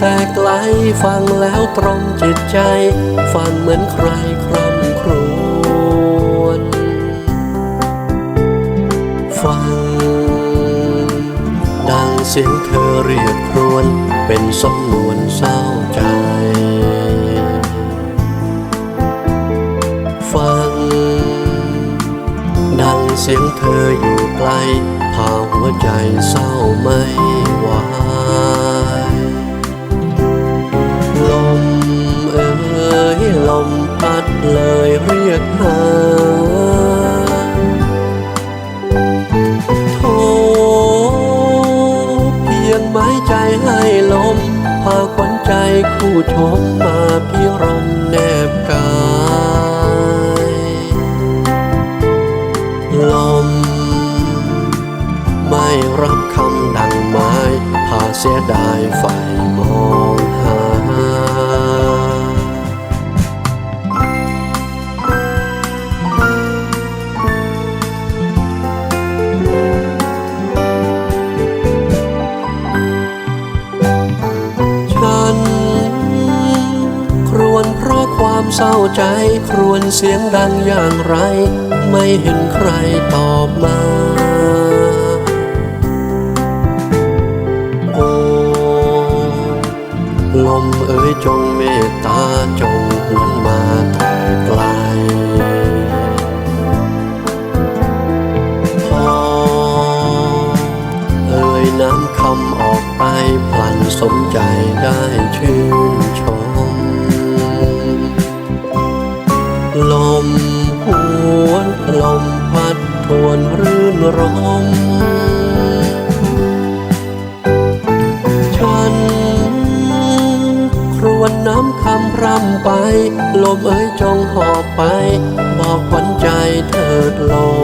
แต่ไกลฟังแล้วตรงจิตใจ ฟังเหมือนใครคร่ำครวญฟัง ดังเสียงเธอเรียกครวญเป็นสมนวนเศร้าใจ ฟัง ดังเสียงเธออยู่ไกลพาหัวใจเศร้าไหว เลยเรียกหาโทเพียงไม้ใจให้ลม พาขวัญใจคู่ชมมาพิรมแนบกายลม ไม่รับคำดังไม้ พาเสียดายไฟมองหา ความเศร้าใจครวญเสียงดังอย่างไร ไม่เห็นใครตอบมาโอ้ลมเอ๋ยจงเมตตาจงหวนมาแต่ไกลพอเอ่ยน้ำคำออกไปพลันสมใจได้ชื่น รม ฉัน ครวญน้ำคำพร่ำไป ลมเอ้ยจงหอบไป บอกวันใจเถิดลม